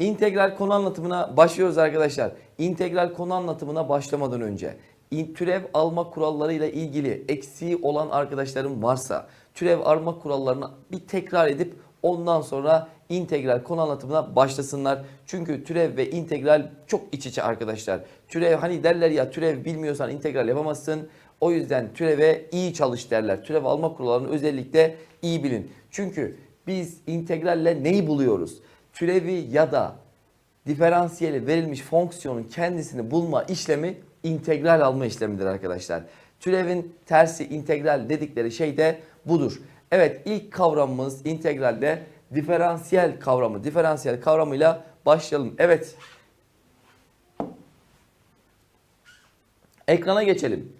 İntegral konu anlatımına başlıyoruz arkadaşlar. İntegral konu anlatımına başlamadan önce türev alma kurallarıyla ilgili eksiği olan arkadaşlarım varsa türev alma kurallarını bir tekrar edip ondan sonra integral konu anlatımına başlasınlar. Çünkü türev ve integral çok iç içe arkadaşlar. Türev hani derler ya türev bilmiyorsan integral yapamazsın. O yüzden türeve iyi çalış derler. Türev alma kurallarını özellikle iyi bilin. Çünkü biz integralle neyi buluyoruz? Türevi ya da diferansiyeli verilmiş fonksiyonun kendisini bulma işlemi integral alma işlemidir arkadaşlar. Türevin tersi integral dedikleri şey de budur. Evet ilk kavramımız integralde diferansiyel kavramı. Diferansiyel kavramıyla başlayalım. Evet. Ekrana geçelim.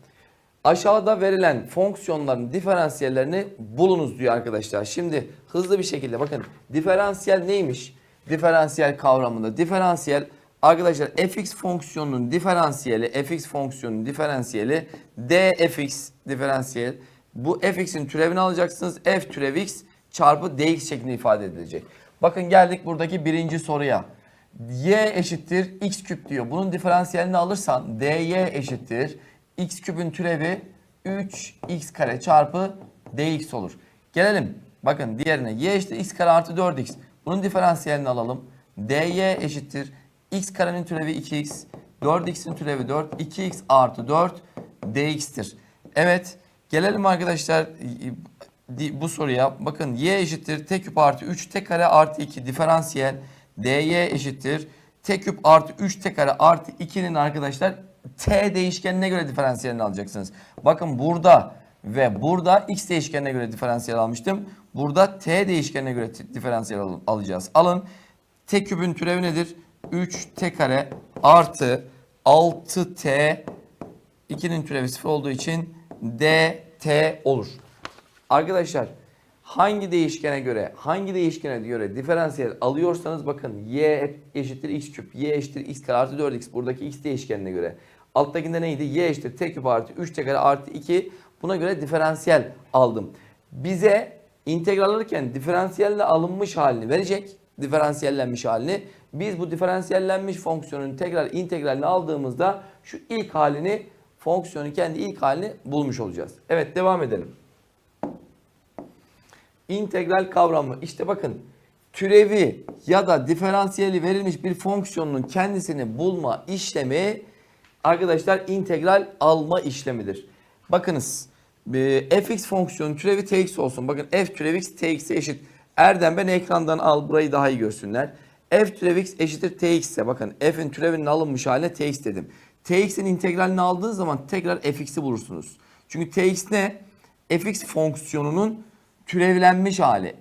Aşağıda verilen fonksiyonların diferansiyellerini bulunuz diyor arkadaşlar. Şimdi hızlı bir şekilde bakın diferansiyel neymiş? Diferansiyel kavramında diferansiyel arkadaşlar fx fonksiyonunun diferansiyeli fx fonksiyonunun diferansiyeli dfx diferansiyel bu fx'in türevini alacaksınız. f türev x çarpı dx şeklinde ifade edilecek. Bakın geldik buradaki birinci soruya. y eşittir x küp diyor. Bunun diferansiyelini alırsan dy eşittir x küpün türevi 3x kare çarpı dx olur. Gelelim bakın diğerine y eşittir x kare artı 4x. Bunun diferansiyelini alalım. dy eşittir x karenin türevi 2x, 4x'in türevi 4, 2x artı 4 dx'tir. Evet gelelim arkadaşlar bu soruya. Bakın y eşittir t küp artı 3 t kare artı 2 diferansiyel dy eşittir t küp artı 3 t kare artı 2'nin arkadaşlar t değişkenine göre diferansiyelini alacaksınız. Bakın burada ve burada x değişkenine göre diferansiyel almıştım. Burada t değişkenine göre diferansiyel al- alacağız. Alın t küpün türevi nedir? 3 t kare artı 6 t 2'nin türevi 0 olduğu için dt olur. Arkadaşlar hangi değişkene göre hangi değişkene göre diferansiyel alıyorsanız bakın y eşittir x küp y eşittir x kare artı 4x buradaki x değişkenine göre. Alttakinde neydi? y eşittir t küp artı 3 t kare artı 2 buna göre diferansiyel aldım. Bize integral alırken diferansiyelle alınmış halini verecek. Diferansiyellenmiş halini. Biz bu diferansiyellenmiş fonksiyonun tekrar integralini aldığımızda şu ilk halini fonksiyonun kendi ilk halini bulmuş olacağız. Evet devam edelim. İntegral kavramı işte bakın türevi ya da diferansiyeli verilmiş bir fonksiyonun kendisini bulma işlemi arkadaşlar integral alma işlemidir. Bakınız e, fx fonksiyonu türevi tx olsun. Bakın f türevi x tx'e eşit. Erdem ben ekrandan al burayı daha iyi görsünler. f türevi x eşittir tx ise bakın f'in türevinin alınmış haline tx dedim. tx'in integralini aldığınız zaman tekrar fx'i bulursunuz. Çünkü tx ne? fx fonksiyonunun türevlenmiş hali.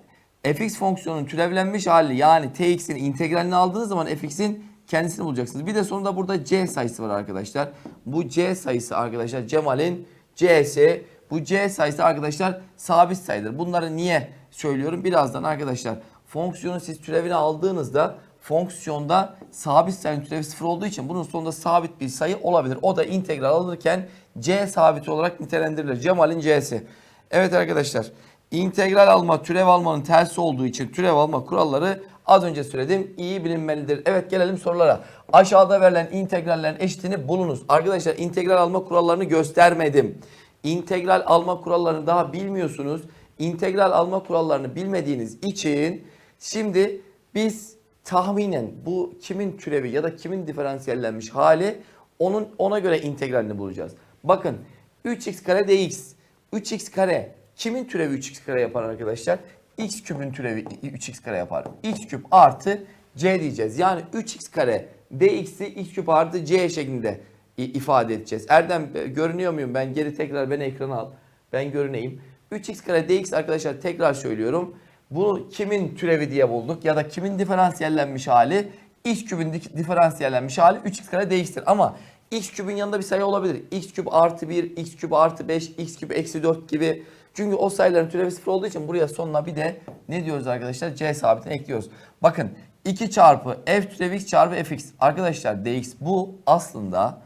fx fonksiyonun türevlenmiş hali yani tx'in integralini aldığınız zaman fx'in kendisini bulacaksınız. Bir de sonunda burada c sayısı var arkadaşlar. Bu c sayısı arkadaşlar Cemal'in c'si. Bu c sayısı arkadaşlar sabit sayıdır. Bunları niye söylüyorum? Birazdan arkadaşlar fonksiyonun siz türevini aldığınızda fonksiyonda sabit sayının türevi sıfır olduğu için bunun sonunda sabit bir sayı olabilir. O da integral alırken c sabiti olarak nitelendirilir. Cemal'in c'si. Evet arkadaşlar integral alma türev almanın tersi olduğu için türev alma kuralları az önce söyledim iyi bilinmelidir. Evet gelelim sorulara. Aşağıda verilen integrallerin eşitini bulunuz. Arkadaşlar integral alma kurallarını göstermedim. İntegral alma kurallarını daha bilmiyorsunuz. İntegral alma kurallarını bilmediğiniz için şimdi biz tahminen bu kimin türevi ya da kimin diferansiyellenmiş hali onun ona göre integralini bulacağız. Bakın 3x kare dx 3x kare kimin türevi 3x kare yapar arkadaşlar? x küpün türevi 3x kare yapar. x küp artı c diyeceğiz. Yani 3x kare dx'i x küp artı c şeklinde ifade edeceğiz. Erdem e, görünüyor muyum? Ben geri tekrar beni ekrana al. Ben görüneyim. 3x kare dx arkadaşlar tekrar söylüyorum. Bunu kimin türevi diye bulduk ya da kimin diferansiyellenmiş hali? x küpün di- diferansiyellenmiş hali 3x kare dx'tir. Ama x küpün yanında bir sayı olabilir. x küp artı 1, x küp artı 5, x küp eksi 4 gibi. Çünkü o sayıların türevi sıfır olduğu için buraya sonuna bir de ne diyoruz arkadaşlar? c sabitini ekliyoruz. Bakın 2 çarpı f türevi x çarpı fx. Arkadaşlar dx bu aslında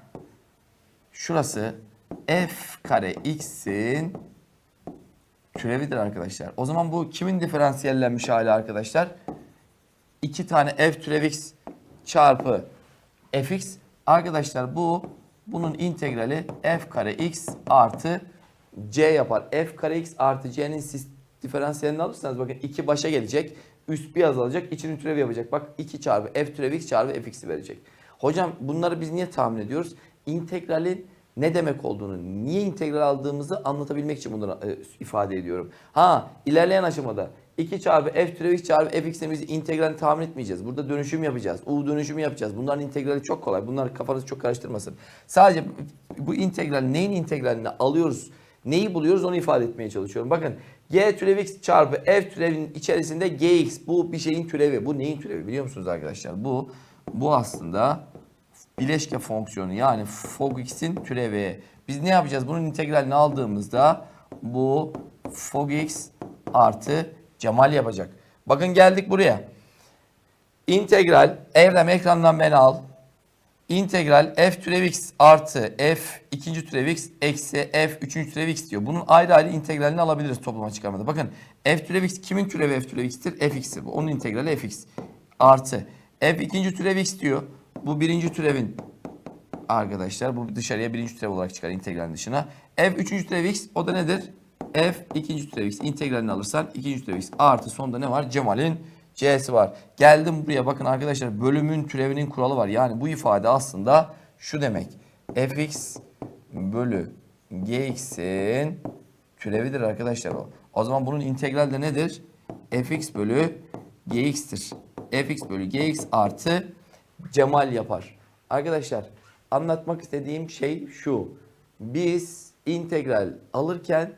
şurası f kare x'in türevidir arkadaşlar. O zaman bu kimin diferansiyellenmiş hali arkadaşlar? 2 tane f türev x çarpı fx. Arkadaşlar bu bunun integrali f kare x artı c yapar. f kare x artı c'nin siz diferansiyelini alırsanız bakın 2 başa gelecek. Üst bir azalacak. içinin türevi yapacak. Bak 2 çarpı f türevi x çarpı fx'i verecek. Hocam bunları biz niye tahmin ediyoruz? İntegralin ne demek olduğunu, niye integral aldığımızı anlatabilmek için bunları e, ifade ediyorum. Ha ilerleyen aşamada 2 çarpı f türevi x çarpı fx'e biz integralini tahmin etmeyeceğiz. Burada dönüşüm yapacağız. U dönüşümü yapacağız. Bunların integrali çok kolay. Bunlar kafanızı çok karıştırmasın. Sadece bu integral neyin integralini alıyoruz? Neyi buluyoruz onu ifade etmeye çalışıyorum. Bakın g türevi x çarpı f türevinin içerisinde gx bu bir şeyin türevi. Bu neyin türevi biliyor musunuz arkadaşlar? Bu bu aslında bileşke fonksiyonu yani fog x'in türevi. Biz ne yapacağız? Bunun integralini aldığımızda bu fog x artı cemal yapacak. Bakın geldik buraya. İntegral evrem ekrandan beni al. İntegral f türev x artı f ikinci türev x eksi f üçüncü türev x diyor. Bunun ayrı ayrı integralini alabiliriz toplama çıkarmada. Bakın f türev x kimin türevi f türev x'tir? fx'tir bu. Onun integrali fx artı f ikinci türev x diyor. Bu birinci türevin arkadaşlar bu dışarıya birinci türev olarak çıkar integralin dışına. f üçüncü türev x o da nedir? f ikinci türev x integralini alırsan ikinci türev x artı sonda ne var? Cemal'in c'si var. Geldim buraya bakın arkadaşlar bölümün türevinin kuralı var. Yani bu ifade aslında şu demek. fx bölü gx'in türevidir arkadaşlar o. O zaman bunun integral de nedir? fx bölü gx'tir. fx bölü gx artı cemal yapar. Arkadaşlar anlatmak istediğim şey şu. Biz integral alırken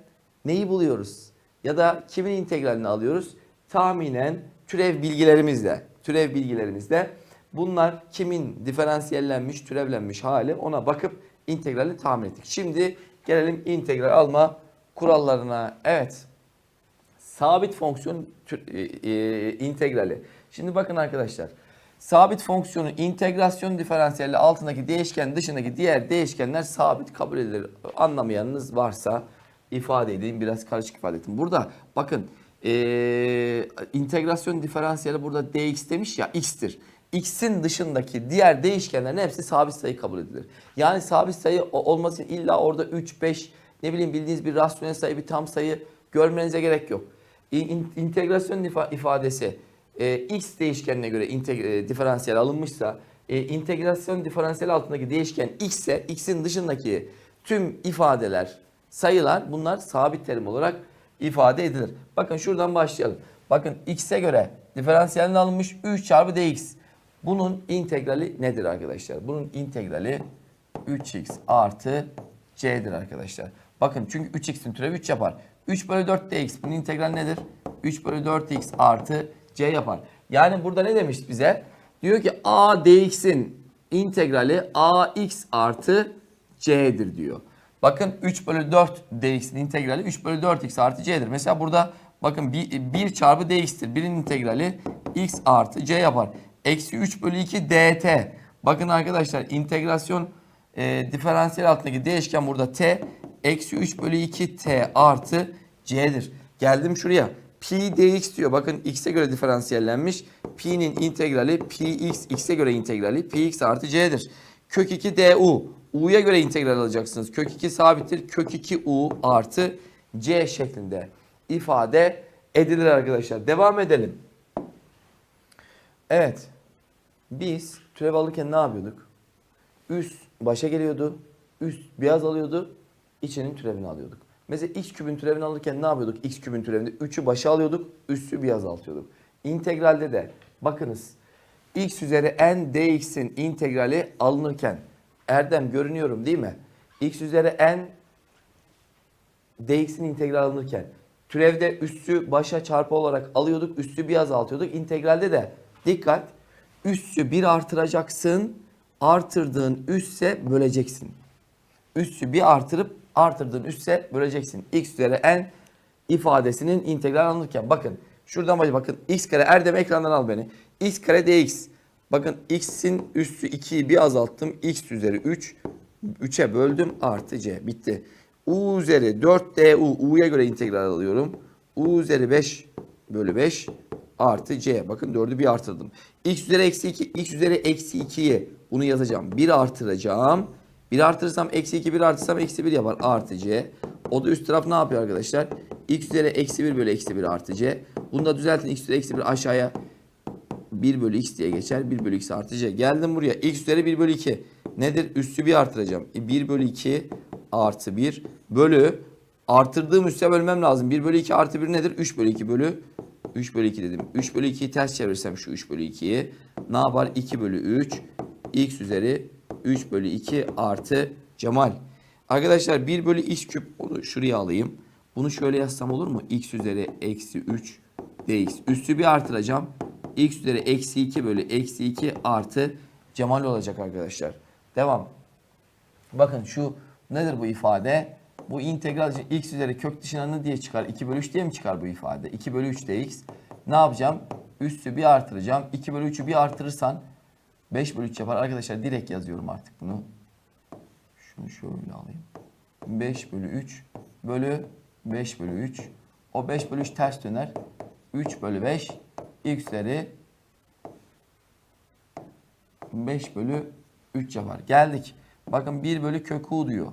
neyi buluyoruz? Ya da kimin integralini alıyoruz? Tahminen türev bilgilerimizle, türev bilgilerimizle bunlar kimin diferansiyellenmiş, türevlenmiş hali ona bakıp integrali tahmin ettik. Şimdi gelelim integral alma kurallarına. Evet. Sabit fonksiyon e, e, integrali. Şimdi bakın arkadaşlar. Sabit fonksiyonu integrasyon diferansiyeli altındaki değişken dışındaki diğer değişkenler sabit kabul edilir. Anlamayanınız varsa ifade edeyim. Biraz karışık ifade ettim. Burada bakın eee, integrasyon diferansiyeli burada dx demiş ya x'tir. X'in dışındaki diğer değişkenlerin hepsi sabit sayı kabul edilir. Yani sabit sayı olması illa orada 3, 5 ne bileyim bildiğiniz bir rasyonel sayı, bir tam sayı görmenize gerek yok. İn- in- integrasyon ifa- ifadesi e, x değişkenine göre e, diferansiyel alınmışsa e, integrasyon diferansiyel altındaki değişken x ise x'in dışındaki tüm ifadeler, sayılar bunlar sabit terim olarak ifade edilir. Bakın şuradan başlayalım. Bakın x'e göre diferansiyelini alınmış 3 çarpı dx. Bunun integrali nedir arkadaşlar? Bunun integrali 3x artı c'dir arkadaşlar. Bakın çünkü 3x'in türevi 3 yapar. 3 bölü 4 dx bunun integral nedir? 3 bölü 4x artı c yapar. Yani burada ne demiş bize? Diyor ki a dx'in integrali ax artı c'dir diyor. Bakın 3 bölü 4 dx'in integrali 3 bölü 4x artı c'dir. Mesela burada bakın 1, çarpı dx'tir. Birinin integrali x artı c yapar. Eksi 3 bölü 2 dt. Bakın arkadaşlar integrasyon e, diferansiyel altındaki değişken burada t. Eksi 3 bölü 2 t artı c'dir. Geldim şuraya. Pi dx diyor. Bakın x'e göre diferansiyellenmiş. Pi'nin integrali pi x x'e göre integrali pi x artı c'dir. Kök 2 du. U'ya göre integral alacaksınız. Kök 2 sabittir. Kök 2 u artı c şeklinde ifade edilir arkadaşlar. Devam edelim. Evet. Biz türev alırken ne yapıyorduk? Üst başa geliyordu. Üst beyaz alıyordu. içinin türevini alıyorduk. Mesela x kübün türevini alırken ne yapıyorduk? x kübün türevinde 3'ü başa alıyorduk. Üstü bir azaltıyorduk. İntegralde de bakınız x üzeri n dx'in integrali alınırken Erdem görünüyorum değil mi? x üzeri n dx'in integral alınırken türevde üssü başa çarpı olarak alıyorduk. Üssü bir azaltıyorduk. İntegralde de dikkat üssü bir artıracaksın. Artırdığın üsse böleceksin. Üssü bir artırıp artırdığın üsse böleceksin. x üzeri n ifadesinin integral alınırken bakın şuradan bak- bakın x kare Erdem ekrandan al beni. x kare dx. Bakın x'in üssü 2'yi bir azalttım. x üzeri 3. 3'e böldüm artı c. Bitti. u üzeri 4 du. u'ya göre integral alıyorum. u üzeri 5 bölü 5 artı c. Bakın 4'ü bir artırdım. x üzeri eksi 2, x üzeri eksi 2'yi bunu yazacağım. 1 artıracağım. 1 artırsam eksi 2, 1 artırsam eksi 1 yapar. Artı c. O da üst taraf ne yapıyor arkadaşlar? x üzeri eksi 1 bölü eksi 1 artı c. Bunu da düzeltin. x üzeri eksi 1 aşağıya 1 bölü x diye geçer. 1 bölü x artı c. Geldim buraya. x üzeri 1 bölü 2. Nedir? Üssü 1 artıracağım. E, 1 bölü 2 artı 1 bölü artırdığım üsse bölmem lazım. 1 bölü 2 artı 1 nedir? 3 bölü 2 bölü 3 bölü 2 dedim. 3 bölü 2'yi ters çevirirsem şu 3 bölü 2'yi ne yapar? 2 bölü 3 x üzeri 3 bölü 2 artı Cemal. Arkadaşlar 1 bölü x küp onu şuraya alayım. Bunu şöyle yazsam olur mu? x üzeri eksi 3 dx. Üssü bir artıracağım. x üzeri eksi 2 bölü eksi 2 artı Cemal olacak arkadaşlar. Devam. Bakın şu nedir bu ifade? Bu integral için x üzeri kök dışına ne diye çıkar? 2 bölü 3 diye mi çıkar bu ifade? 2 bölü 3 dx. Ne yapacağım? Üssü bir artıracağım. 2 bölü 3'ü bir artırırsan 5 bölü 3 yapar. Arkadaşlar direkt yazıyorum artık bunu. Şunu şöyle alayım. 5 bölü 3 bölü 5 bölü 3. O 5 bölü 3 ters döner. 3 bölü 5 x üzeri 5 bölü 3 yapar. Geldik. Bakın 1 bölü kök u diyor.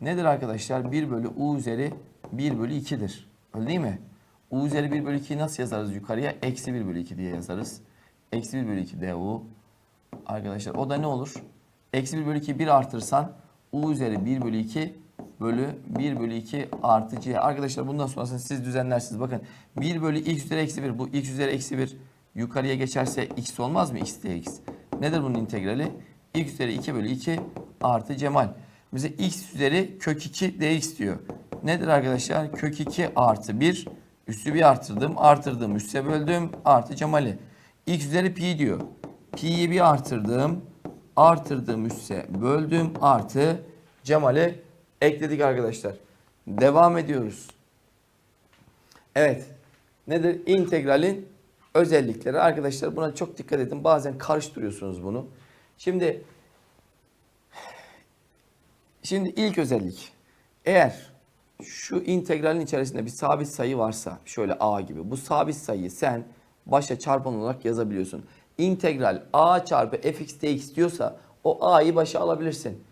Nedir arkadaşlar? 1 bölü u üzeri 1 bölü 2'dir. Öyle değil mi? u üzeri 1 bölü 2'yi nasıl yazarız yukarıya? Eksi 1 bölü 2 diye yazarız. Eksi 1 bölü 2 du. Arkadaşlar o da ne olur? Eksi 1 bölü 2'yi 1 artırsan u üzeri 1 bölü 2 bölü 1 bölü 2 artı c. Arkadaşlar bundan sonrasını siz düzenlersiniz. Bakın 1 bölü x üzeri eksi 1. Bu x üzeri eksi 1 yukarıya geçerse x olmaz mı? x dx. Nedir bunun integrali? x üzeri 2 bölü 2 artı cemal. Bize x üzeri kök 2 dx diyor. Nedir arkadaşlar? Kök 2 artı 1. Üssü bir artırdım. Artırdım. Üsse böldüm. Artı cemali. x üzeri pi diyor. Pi'yi bir artırdım. Artırdığım üsse böldüm. Artı cemali ekledik arkadaşlar. Devam ediyoruz. Evet. Nedir? İntegralin özellikleri. Arkadaşlar buna çok dikkat edin. Bazen karıştırıyorsunuz bunu. Şimdi Şimdi ilk özellik. Eğer şu integralin içerisinde bir sabit sayı varsa şöyle a gibi bu sabit sayıyı sen başa çarpan olarak yazabiliyorsun. İntegral a çarpı fx dx diyorsa o a'yı başa alabilirsin.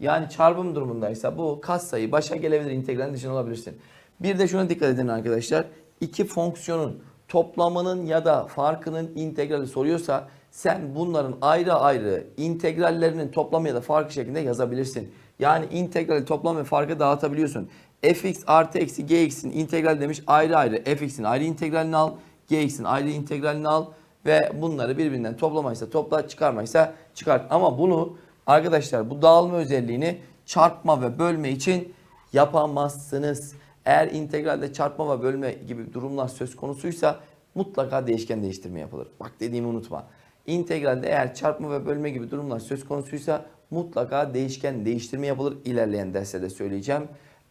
Yani çarpım durumundaysa bu kas sayı başa gelebilir integralin dışına alabilirsin. Bir de şuna dikkat edin arkadaşlar. İki fonksiyonun toplamının ya da farkının integrali soruyorsa sen bunların ayrı ayrı integrallerinin toplamı ya da farkı şeklinde yazabilirsin. Yani integrali toplam ve farkı dağıtabiliyorsun. fx artı eksi gx'in integral demiş ayrı ayrı. fx'in ayrı integralini al. gx'in ayrı integralini al. Ve bunları birbirinden toplamaysa topla çıkarmaysa çıkart. Ama bunu arkadaşlar bu dağılma özelliğini çarpma ve bölme için yapamazsınız. Eğer integralde çarpma ve bölme gibi durumlar söz konusuysa mutlaka değişken değiştirme yapılır. Bak dediğimi unutma. İntegralde eğer çarpma ve bölme gibi durumlar söz konusuysa mutlaka değişken değiştirme yapılır. İlerleyen derste de söyleyeceğim.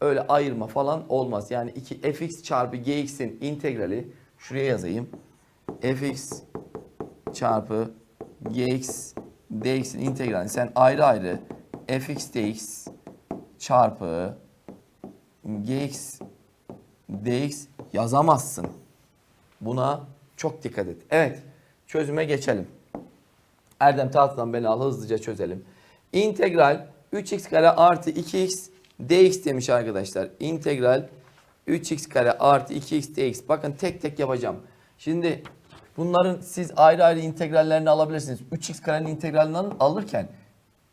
Öyle ayırma falan olmaz. Yani 2 fx çarpı gx'in integrali şuraya yazayım. fx çarpı gx dx'in integrali sen ayrı ayrı fx dx çarpı gx dx yazamazsın. Buna çok dikkat et. Evet çözüme geçelim. Erdem tahtadan beni al hızlıca çözelim. İntegral 3x kare artı 2x dx demiş arkadaşlar. İntegral 3x kare artı 2x dx. Bakın tek tek yapacağım. Şimdi bunların siz ayrı ayrı integrallerini alabilirsiniz. 3x karenin integralini alın- alırken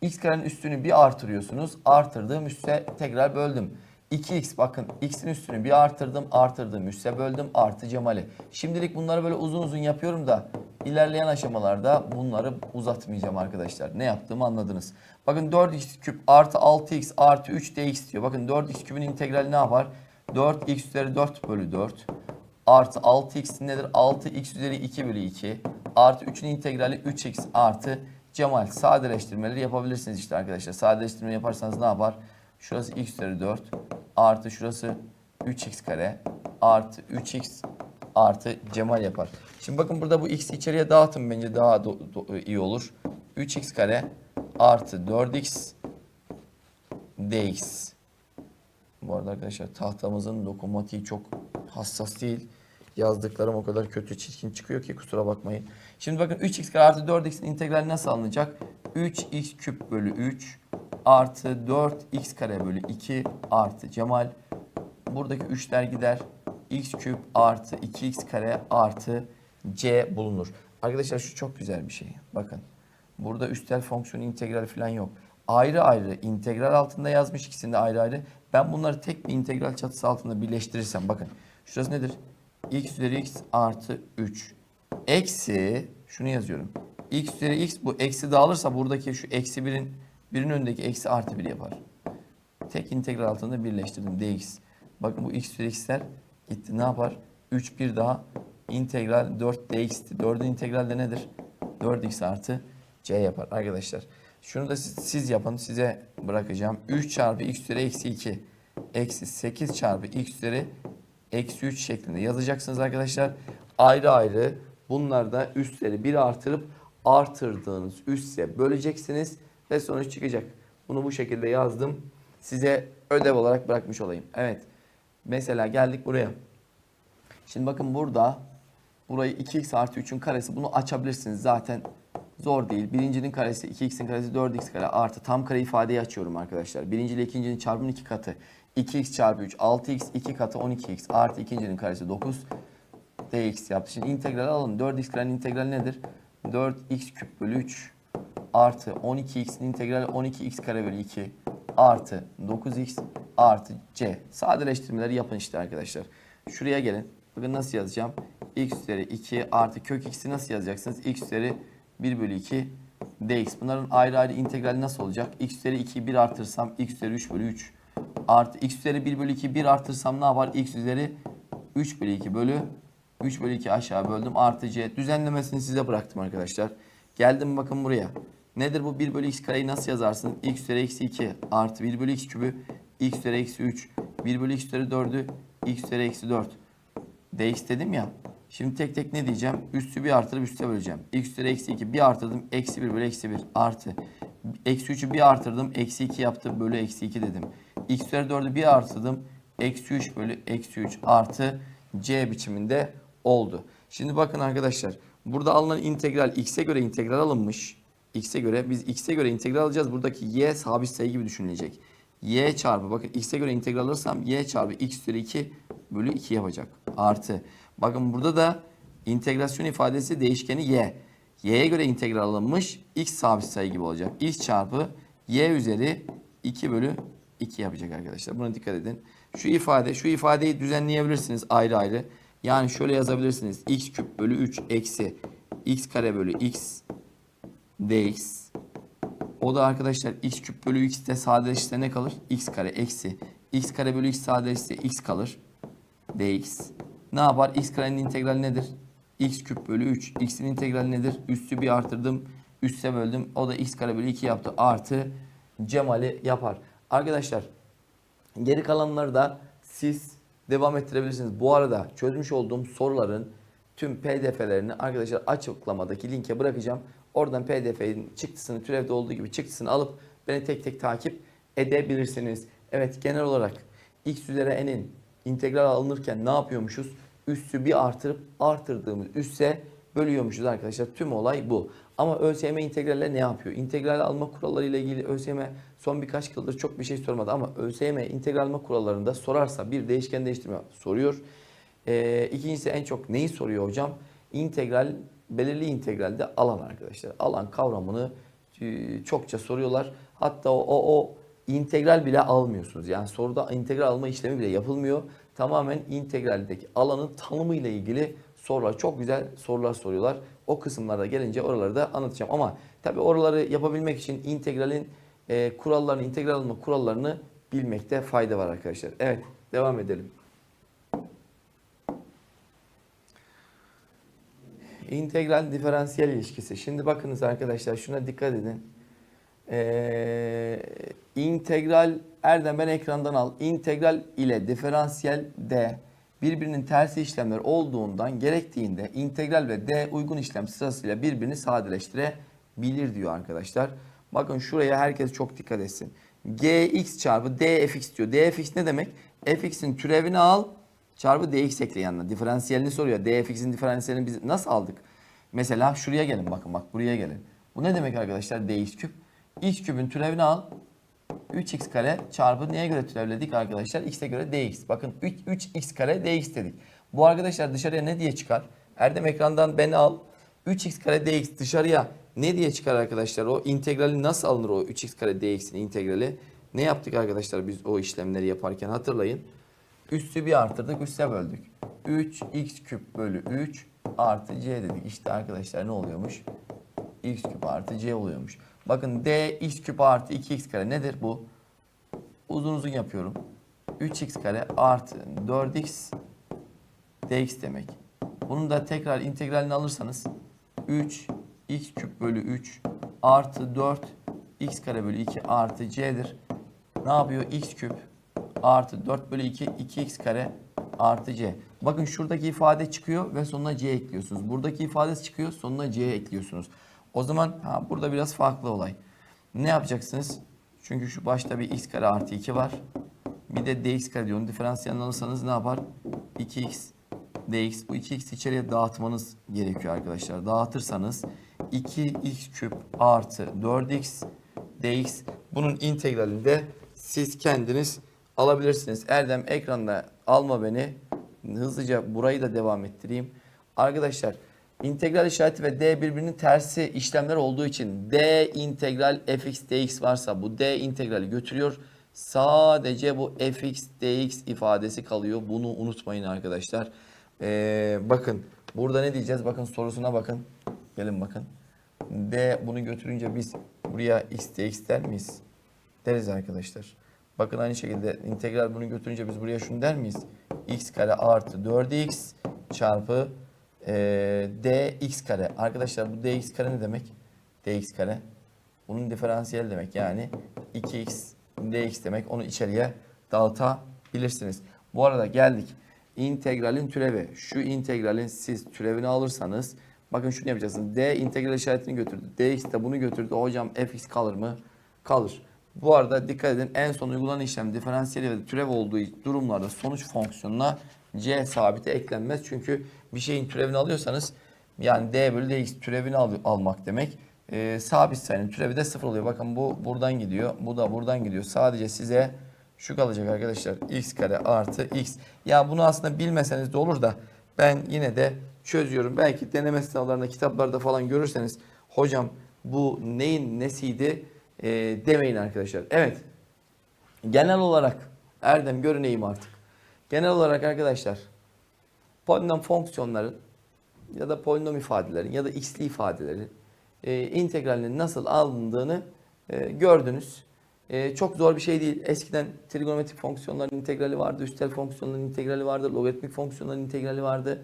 x karenin üstünü bir artırıyorsunuz. Artırdığım üste tekrar böldüm. 2x bakın x'in üstünü bir artırdım. Artırdığım üste böldüm. Artı cemali. Şimdilik bunları böyle uzun uzun yapıyorum da ilerleyen aşamalarda bunları uzatmayacağım arkadaşlar. Ne yaptığımı anladınız. Bakın 4x küp artı 6x artı 3 dx diyor. Bakın 4x küpün integrali ne yapar? 4x üzeri 4 bölü 4 artı 6x nedir? 6x üzeri 2 bölü 2 artı 3'ün integrali 3x artı cemal sadeleştirmeleri yapabilirsiniz işte arkadaşlar. Sadeleştirme yaparsanız ne yapar? Şurası x üzeri 4 artı şurası 3x kare artı 3x artı cemal yapar. Şimdi bakın burada bu x'i içeriye dağıtın bence daha do- do- iyi olur. 3x kare artı 4x dx. Bu arada arkadaşlar tahtamızın dokunmatiği çok hassas değil. Yazdıklarım o kadar kötü çirkin çıkıyor ki kusura bakmayın. Şimdi bakın 3x kare artı 4x'in integrali nasıl alınacak? 3x küp bölü 3 artı 4x kare bölü 2 artı Cemal. Buradaki 3'ler gider. x küp artı 2x kare artı c bulunur. Arkadaşlar şu çok güzel bir şey. Bakın. Burada üstel fonksiyon integral falan yok. Ayrı ayrı integral altında yazmış ikisinde ayrı ayrı. Ben bunları tek bir integral çatısı altında birleştirirsem bakın. Şurası nedir? X üzeri x artı 3. Eksi şunu yazıyorum. x üzeri x bu eksi dağılırsa buradaki şu eksi birin birin önündeki eksi artı 1 yapar. Tek integral altında birleştirdim dx. Bakın bu x üzeri x'ler gitti. Ne yapar? 3 bir daha integral 4 dx'ti. 4'ün integral de nedir? 4x artı c yapar arkadaşlar. Şunu da siz, siz yapın. Size bırakacağım. 3 çarpı x üzeri eksi 2 eksi 8 çarpı x üzeri eksi 3 şeklinde yazacaksınız arkadaşlar. Ayrı ayrı bunlar da üstleri 1 artırıp artırdığınız üsse böleceksiniz ve sonuç çıkacak. Bunu bu şekilde yazdım. Size ödev olarak bırakmış olayım. Evet. Mesela geldik buraya. Şimdi bakın burada burayı 2x artı 3'ün karesi bunu açabilirsiniz zaten zor değil. Birincinin karesi 2x'in karesi 4x kare artı tam kare ifadeyi açıyorum arkadaşlar. Birinci ile ikincinin çarpımının 2 katı 2x çarpı 3 6x 2 katı 12x artı ikincinin karesi 9 dx yaptı. Şimdi integral alalım. 4x karenin integrali nedir? 4x küp bölü 3 artı 12x'in integrali 12x kare bölü 2 artı 9x artı c. Sadeleştirmeleri yapın işte arkadaşlar. Şuraya gelin. Bakın nasıl yazacağım? x üzeri 2 artı kök x'i nasıl yazacaksınız? x üzeri 1 bölü 2 dx. Bunların ayrı ayrı integrali nasıl olacak? x üzeri 2'yi 1 artırsam x üzeri 3 bölü 3 artı x üzeri 1 bölü 2 1 artırsam ne yapar? x üzeri 3 bölü 2 bölü 3 bölü 2 aşağı böldüm. Artı c. Düzenlemesini size bıraktım arkadaşlar. Geldim bakın buraya. Nedir bu 1 bölü x kareyi nasıl yazarsın? x üzeri eksi 2 artı 1 bölü x kübü x üzeri eksi 3 1 bölü x üzeri 4'ü x üzeri eksi 4 dx dedim ya. Şimdi tek tek ne diyeceğim? Üstü bir artırıp üste böleceğim. x üzeri eksi 2 bir artırdım. Eksi 1 bölü eksi 1 artı. Eksi 3'ü bir artırdım. Eksi 2 yaptı. Bölü eksi 2 dedim. X üzeri 4'ü bir artırdım. Eksi 3 bölü eksi 3 artı c biçiminde oldu. Şimdi bakın arkadaşlar. Burada alınan integral x'e göre integral alınmış. x'e göre biz x'e göre integral alacağız. Buradaki y sabit sayı gibi düşünülecek. y çarpı bakın x'e göre integral alırsam y çarpı x üzeri 2 bölü 2 yapacak. Artı. Bakın burada da integrasyon ifadesi değişkeni y. y'ye göre integral alınmış x sabit sayı gibi olacak. x çarpı y üzeri 2 bölü 2 yapacak arkadaşlar. Buna dikkat edin. Şu ifade, şu ifadeyi düzenleyebilirsiniz ayrı ayrı. Yani şöyle yazabilirsiniz. x küp bölü 3 eksi x kare bölü x dx. O da arkadaşlar x küp bölü x de sadeleşirse ne kalır? x kare eksi x kare bölü x sadeleşirse x kalır. dx. Ne yapar? x karenin integrali nedir? x küp bölü 3. x'in integrali nedir? Üstü bir artırdım. Üste böldüm. O da x kare bölü 2 yaptı. Artı cemali yapar. Arkadaşlar geri kalanları da siz devam ettirebilirsiniz. Bu arada çözmüş olduğum soruların tüm pdf'lerini arkadaşlar açıklamadaki linke bırakacağım. Oradan pdf'nin çıktısını türevde olduğu gibi çıktısını alıp beni tek tek takip edebilirsiniz. Evet genel olarak x üzeri n'in integral alınırken ne yapıyormuşuz? Üssü bir artırıp artırdığımız üsse bölüyormuşuz arkadaşlar. Tüm olay bu. Ama ÖSYM integralle ne yapıyor? İntegral alma kuralları ile ilgili ÖSYM son birkaç yıldır çok bir şey sormadı ama ÖSYM integral alma kurallarında sorarsa bir değişken değiştirme soruyor. Ee, ikincisi en çok neyi soruyor hocam? İntegral, belirli integralde alan arkadaşlar. Alan kavramını e, çokça soruyorlar. Hatta o, o, o integral bile almıyorsunuz. Yani soruda integral alma işlemi bile yapılmıyor. Tamamen integraldeki alanın tanımı ile ilgili sorular. Çok güzel sorular soruyorlar. O kısımlarda gelince oraları da anlatacağım. Ama tabii oraları yapabilmek için integralin e, kurallarını, integral alma kurallarını bilmekte fayda var arkadaşlar. Evet, devam edelim. İntegral diferansiyel ilişkisi. Şimdi bakınız arkadaşlar şuna dikkat edin. Ee, integral Erdem ben ekrandan al. İntegral ile diferansiyel D birbirinin tersi işlemler olduğundan gerektiğinde integral ve D uygun işlem sırasıyla birbirini sadeleştirebilir diyor arkadaşlar. Bakın şuraya herkes çok dikkat etsin. Gx çarpı dfx diyor. dfx ne demek? fx'in türevini al çarpı dx ekle yanına. Diferansiyelini soruyor. dfx'in diferansiyelini biz nasıl aldık? Mesela şuraya gelin bakın bak buraya gelin. Bu ne demek arkadaşlar dx küp? x küpün türevini al. 3x kare çarpı neye göre türevledik arkadaşlar? x'e göre dx. Bakın 3, 3x kare dx dedik. Bu arkadaşlar dışarıya ne diye çıkar? Erdem ekrandan beni al. 3x kare dx dışarıya ne diye çıkar arkadaşlar? O integrali nasıl alınır o 3x kare dx'in integrali? Ne yaptık arkadaşlar biz o işlemleri yaparken hatırlayın. Üstü bir artırdık, üste böldük. 3x küp bölü 3 artı c dedik. İşte arkadaşlar ne oluyormuş? x küp artı c oluyormuş. Bakın d x küp artı 2x kare nedir bu? Uzun uzun yapıyorum. 3x kare artı 4x dx demek. Bunun da tekrar integralini alırsanız 3 x küp bölü 3 artı 4 x kare bölü 2 artı c'dir. Ne yapıyor? x küp artı 4 bölü 2 2x kare artı c. Bakın şuradaki ifade çıkıyor ve sonuna c ekliyorsunuz. Buradaki ifade çıkıyor sonuna c ekliyorsunuz. O zaman ha, burada biraz farklı olay. Ne yapacaksınız? Çünkü şu başta bir x kare artı 2 var. Bir de dx kare diyorum. Diferansiyelini alırsanız ne yapar? 2x dx. Bu 2x içeriye dağıtmanız gerekiyor arkadaşlar. Dağıtırsanız 2x küp artı 4x dx. Bunun integralini de siz kendiniz alabilirsiniz. Erdem ekranda alma beni. Hızlıca burayı da devam ettireyim. Arkadaşlar integral işareti ve d birbirinin tersi işlemler olduğu için d integral fx dx varsa bu d integrali götürüyor. Sadece bu fx dx ifadesi kalıyor. Bunu unutmayın arkadaşlar. Ee, bakın burada ne diyeceğiz? Bakın sorusuna bakın. Gelin bakın. D bunu götürünce biz buraya x dx der miyiz? Deriz arkadaşlar. Bakın aynı şekilde integral bunu götürünce biz buraya şunu der miyiz? x kare artı 4x çarpı e, dx kare. Arkadaşlar bu dx kare ne demek? dx kare. Bunun diferansiyel demek yani 2x dx demek. Onu içeriye dağıtabilirsiniz. Bu arada geldik. İntegralin türevi. Şu integralin siz türevini alırsanız bakın şunu yapacaksınız. D integral işaretini götürdü. dx de bunu götürdü. Hocam fx kalır mı? Kalır. Bu arada dikkat edin en son uygulanan işlem diferansiyel ve türev olduğu durumlarda sonuç fonksiyonuna c sabiti eklenmez. Çünkü bir şeyin türevini alıyorsanız yani d bölü dx türevini al, almak demek. Ee, sabit sayının türevi de sıfır oluyor. Bakın bu buradan gidiyor. Bu da buradan gidiyor. Sadece size şu kalacak arkadaşlar. x kare artı x. Ya bunu aslında bilmeseniz de olur da ben yine de çözüyorum. Belki deneme sınavlarında kitaplarda falan görürseniz hocam bu neyin nesiydi e, demeyin arkadaşlar. Evet. Genel olarak Erdem görüneyim artık. Genel olarak arkadaşlar polinom fonksiyonların ya da polinom ifadelerin ya da x'li ifadelerin e, integralinin nasıl alındığını e, gördünüz. E, çok zor bir şey değil. Eskiden trigonometrik fonksiyonların integrali vardı, üstel fonksiyonların integrali vardı, logaritmik fonksiyonların integrali vardı.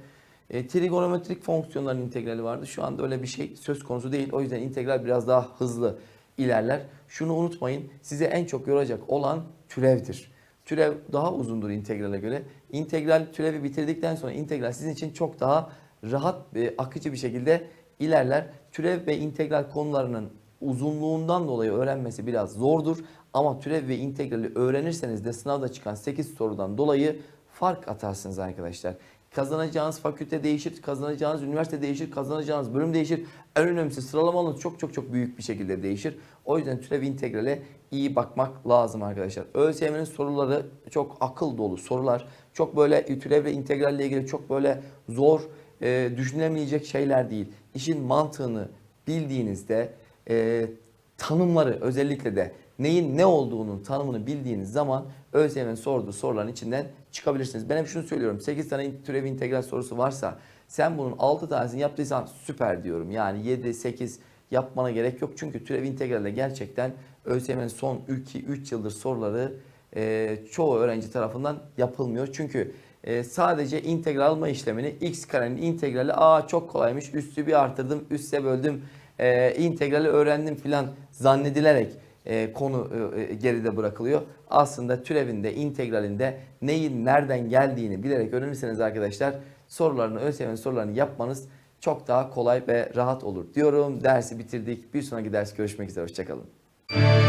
E, trigonometrik fonksiyonların integrali vardı. Şu anda öyle bir şey söz konusu değil. O yüzden integral biraz daha hızlı ilerler. Şunu unutmayın. Size en çok yoracak olan türevdir. Türev daha uzundur integrale göre. İntegral türevi bitirdikten sonra integral sizin için çok daha rahat ve akıcı bir şekilde ilerler. Türev ve integral konularının uzunluğundan dolayı öğrenmesi biraz zordur. Ama türev ve integrali öğrenirseniz de sınavda çıkan 8 sorudan dolayı fark atarsınız arkadaşlar. Kazanacağınız fakülte değişir, kazanacağınız üniversite değişir, kazanacağınız bölüm değişir. En önemlisi sıralamanız çok çok çok büyük bir şekilde değişir. O yüzden türev integrale iyi bakmak lazım arkadaşlar. ÖSYM'nin soruları çok akıl dolu sorular. Çok böyle türev ve integralle ilgili çok böyle zor, e, düşünülemeyecek şeyler değil. İşin mantığını bildiğinizde e, tanımları özellikle de neyin ne olduğunun tanımını bildiğiniz zaman ÖSYM'nin sorduğu soruların içinden çıkabilirsiniz. Ben hep şunu söylüyorum. 8 tane türev integral sorusu varsa sen bunun 6 tanesini yaptıysan süper diyorum. Yani 7, 8 yapmana gerek yok. Çünkü türev integralde gerçekten ÖSYM'nin son 2-3 yıldır soruları e, çoğu öğrenci tarafından yapılmıyor. Çünkü e, sadece integral alma işlemini x karenin integrali aa çok kolaymış üstü bir artırdım üste böldüm e, integrali öğrendim filan zannedilerek e, konu e, geride bırakılıyor. Aslında türevinde, integralinde neyin nereden geldiğini bilerek öğrenirseniz arkadaşlar sorularını, ÖSYM sorularını yapmanız çok daha kolay ve rahat olur diyorum. Dersi bitirdik. Bir sonraki ders görüşmek üzere. Hoşçakalın.